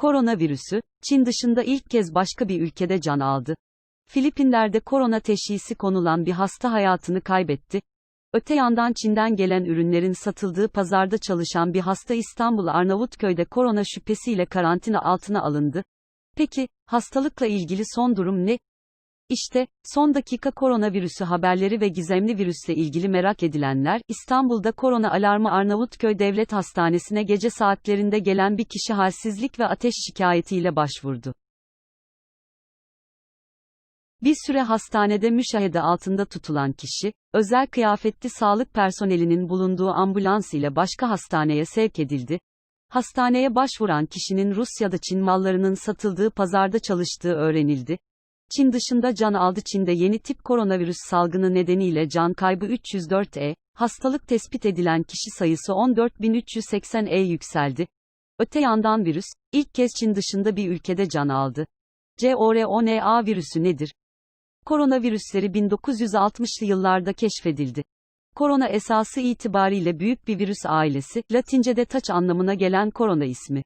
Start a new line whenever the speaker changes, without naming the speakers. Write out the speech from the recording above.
Koronavirüsü, Çin dışında ilk kez başka bir ülkede can aldı. Filipinler'de korona teşhisi konulan bir hasta hayatını kaybetti. Öte yandan Çin'den gelen ürünlerin satıldığı pazarda çalışan bir hasta İstanbul Arnavutköy'de korona şüphesiyle karantina altına alındı. Peki, hastalıkla ilgili son durum ne? İşte, son dakika koronavirüsü haberleri ve gizemli virüsle ilgili merak edilenler, İstanbul'da korona alarmı Arnavutköy Devlet Hastanesi'ne gece saatlerinde gelen bir kişi halsizlik ve ateş şikayetiyle başvurdu. Bir süre hastanede müşahede altında tutulan kişi, özel kıyafetli sağlık personelinin bulunduğu ambulans ile başka hastaneye sevk edildi. Hastaneye başvuran kişinin Rusya'da Çin mallarının satıldığı pazarda çalıştığı öğrenildi. Çin dışında can aldı Çin'de yeni tip koronavirüs salgını nedeniyle can kaybı 304e, hastalık tespit edilen kişi sayısı 14.380e yükseldi. Öte yandan virüs, ilk kez Çin dışında bir ülkede can aldı. CORONA virüsü nedir? Koronavirüsleri 1960'lı yıllarda keşfedildi. Korona esası itibariyle büyük bir virüs ailesi, Latince'de taç anlamına gelen korona ismi.